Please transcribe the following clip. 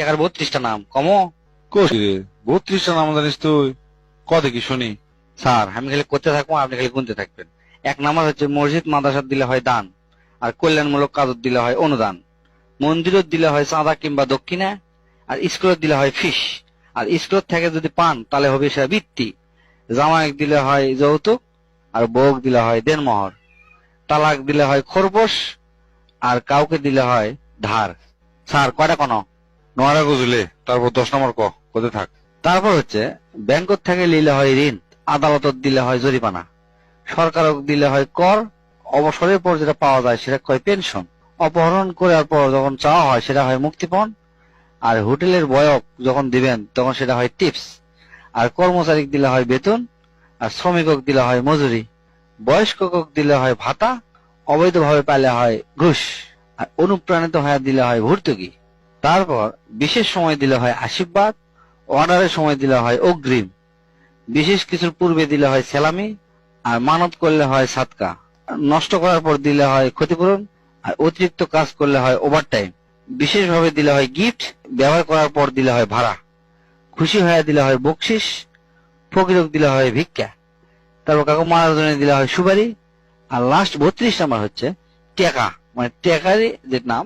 টাকার বত্রিশটা নাম কমো। কোষ বত্রিশটা নাম জানিস তুই? ক দেখি শুনি? স্যার আমি খালি করতে থাকব আপনি খালি গুনতে থাকবেন। এক নাম্বার হচ্ছে মসজিদ মাদ্রাসা দিলে হয় দান আর কল্যাণমূলক কাজত দিলে হয় অনুদান। মন্দিরত দিলে হয় চাঁদা কিংবা দক্ষিণা আর স্কুলত দিলে হয় ফিস। আর স্কুলত থেকে যদি পান তাহলে হবে সেটা বৃত্তি। জামাইক দিলে হয় যৌতুক আর বউক দিলে হয় দেনমোহর। তালাক দিলে হয় খরগোশ আর কাউকে দিলে হয় ধার। স্যার কয়টা কোনো? নয়টা গুজলে, তারপর দশ নম্বর ক কোথা থাক। তারপর হচ্ছে, ব্যাংকত থেকে নিলে হয় ঋণ, আদালতত দিলে হয় জরিমানা। সরকারক দিলে হয় কর, অবসরের পর যেটা পাওয়া যায় সেটা কয় পেনশন। অপহরণ করার পর যখন চাওয়া হয় সেটা হয় মুক্তিপণ, আর হোটেলের বয়ক যখন দিবেন তখন সেটা হয় টিপস। আর কর্মচারী দিলে হয় বেতন, আর শ্রমিকক দিলে হয় মজুরি। বয়স্কক দিলে হয় ভাতা, অবৈধভাবে পাইলে হয় ঘুষ, আর অনুপ্রাণিত হয়ে দিলে হয় ভর্তুকি। তারপর বিশেষ সময় দিলে হয় আশীর্বাদ অর্ডারের সময় দিলে হয় অগ্রিম। বিশেষ কিছুর পূর্বে দিলে হয় সেলামি, আর মানত করলে হয় সাতকা। নষ্ট করার পর দিলে হয় ক্ষতিপূরণ, আর অতিরিক্ত কাজ করলে হয় ওভারটাইম বিশেষভাবে দিলে হয় গিফট ব্যবহার করার পর দিলে হয় ভাড়া। খুশি হয়ে দিলে হয় বকশিস ফকিরক দিলে হয় ভিক্ষা। তারপর কাকু মারার দিলে হয় সুপারি, আর লাস্ট বত্রিশ নাম্বার হচ্ছে টেকা। মানে টেকারই যে নাম